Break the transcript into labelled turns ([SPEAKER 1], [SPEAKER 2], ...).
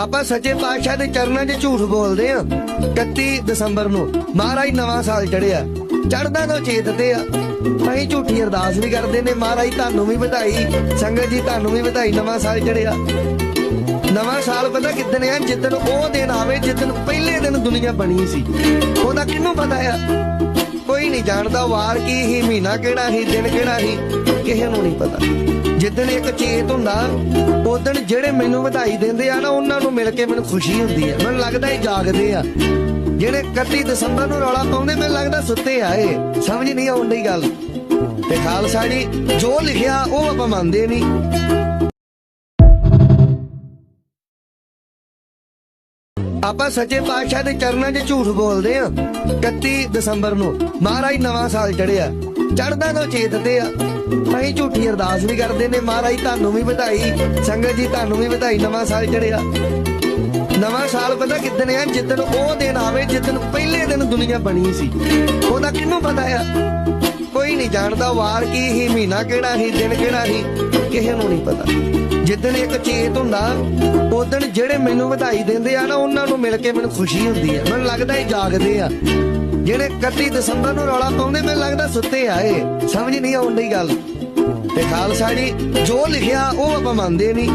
[SPEAKER 1] ਆਪਾਂ ਸੱਚੇ ਪਾਤਸ਼ਾਹ ਦੇ ਚਰਨਾਂ 'ਚ ਝੂਠ ਬੋਲਦੇ ਆ 31 ਦਸੰਬਰ ਨੂੰ ਮਹਾਰਾਜ ਨਵਾਂ ਸਾਲ ਚੜਿਆ ਚੜਦਾ ਤੋਂ ਚੇਤਦੇ ਆ। ਅਸੀਂ ਝੂਠੀ ਅਰਦਾਸ ਵੀ ਕਰਦੇ ਨੇ। ਮਹਾਰਾਜ ਤੁਹਾਨੂੰ ਵੀ ਵਧਾਈ, ਸੰਗਤ ਜੀ ਤੁਹਾਨੂੰ ਵੀ ਵਧਾਈ। ਨਵਾਂ ਸਾਲ ਚੜਿਆ ਨਵਾਂ ਸਾਲ ਪਤਾ ਕਿੱਦਣ ਆ? ਜਿੱਦਣ ਉਹ ਦਿਨ ਆਵੇ, ਜਿੱਦਣ ਪਹਿਲੇ ਦਿਨ ਦੁਨੀਆ ਬਣੀ ਸੀ। ਉਹਦਾ ਕਿਹਨੂੰ ਪਤਾ ਆ? ਨਹੀਂ ਜਾਣਦਾ ਵਾਰ ਕੀ ਹੀ, ਮਹੀਨਾ ਕਿਹੜਾ ਸੀ ਦਿਨ ਕਿਹੜਾ ਸੀ ਕਿਸੇ ਨੂੰ ਨਹੀਂ ਪਤਾ। ਜਿੱਦਣ ਇੱਕ ਚੇਤ ਹੁੰਦਾ ਉਦੋਂ ਜਿਹੜੇ ਮੈਨੂੰ ਵਧਾਈ ਦਿੰਦੇ ਆ ਨਾ, ਉਹਨਾਂ ਨੂੰ ਮਿਲ ਕੇ ਮੈਨੂੰ ਖੁਸ਼ੀ ਹੁੰਦੀ ਹੈ ਮੈਨੂੰ ਲੱਗਦਾ ਇਹ ਜਾਗਦੇ ਆ। ਜਿਹੜੇ 31 ਦਸੰਬਰ ਨੂੰ ਰੌਲਾ ਪਾਉਂਦੇ, ਮੈਨੂੰ ਲੱਗਦਾ ਸੁੱਤੇ ਆ ਇਹ। ਸਮਝ ਨਹੀਂ ਆਉਂਦੀ ਗੱਲ। ਤੇ ਖਾਲਸਾ ਜੀ, ਜੋ ਲਿਖਿਆ, ਉਹ ਆਪਾਂ ਮੰਨਦੇ ਨਹੀਂ। ਆਪਾਂ ਸੱਚੇ ਪਾਤਸ਼ਾਹ ਦੇ ਚਰਨਾਂ 'ਚ ਝੂਠ ਬੋਲਦੇ ਆ 31 ਦਸੰਬਰ ਨੂੰ ਮਹਾਰਾਜ ਨਵਾਂ ਸਾਲ ਚੜਿਆ ਚੜਦਾ ਤੋਂ ਚੇਤ ਆ। ਅਸੀਂ ਝੂਠੀ ਅਰਦਾਸ ਵੀ ਕਰਦੇ ਨੇ। ਮਹਾਰਾਜ ਤੁਹਾਨੂੰ ਵੀ ਵਧਾਈ, ਸੰਗਤ ਜੀ ਤੁਹਾਨੂੰ ਵੀ ਵਧਾਈ। ਨਵਾਂ ਸਾਲ ਚੜਿਆ ਨਵਾਂ ਸਾਲ ਪਤਾ ਕਿੱਦਣ ਆ? ਜਿੱਦਣ ਉਹ ਦਿਨ ਆਵੇ, ਜਿੱਦਣ ਪਹਿਲੇ ਦਿਨ ਦੁਨੀਆ ਬਣੀ ਸੀ। ਉਹਦਾ ਕਿਹਨੂੰ ਪਤਾ ਆ? ਕੋਈ ਨਹੀਂ ਜਾਣਦਾ। ਵਾਰ ਕੀ ਹੀ, ਮਹੀਨਾ ਕਿਹੜਾ ਸੀ ਦਿਨ ਕਿਹੜਾ ਸੀ ਕਿਸੇ ਨੂੰ ਨਹੀਂ ਪਤਾ। ਜਿੱਦਣ ਇੱਕ ਚੇਤ ਹੁੰਦਾ ਉਦੋਂ ਜਿਹੜੇ ਮੈਨੂੰ ਵਧਾਈ ਦਿੰਦੇ ਆ ਨਾ, ਉਹਨਾਂ ਨੂੰ ਮਿਲ ਕੇ ਮੈਨੂੰ ਖੁਸ਼ੀ ਹੁੰਦੀ ਆ। ਮੈਨੂੰ ਲੱਗਦਾ ਇਹ ਜਾਗਦੇ ਆ। ਜਿਹੜੇ 31 ਦਸੰਬਰ ਨੂੰ ਰੌਲਾ ਪਾਉਂਦੇ, ਮੈਨੂੰ ਲੱਗਦਾ ਸੁੱਤੇ ਆ ਇਹ। ਸਮਝ ਨਹੀਂ ਆਉਂਦੀ ਗੱਲ। ਤੇ ਖਾਲਸਾ ਜੀ, ਜੋ ਲਿਖਿਆ, ਉਹ ਆਪਾਂ ਮੰਨਦੇ ਨਹੀਂ।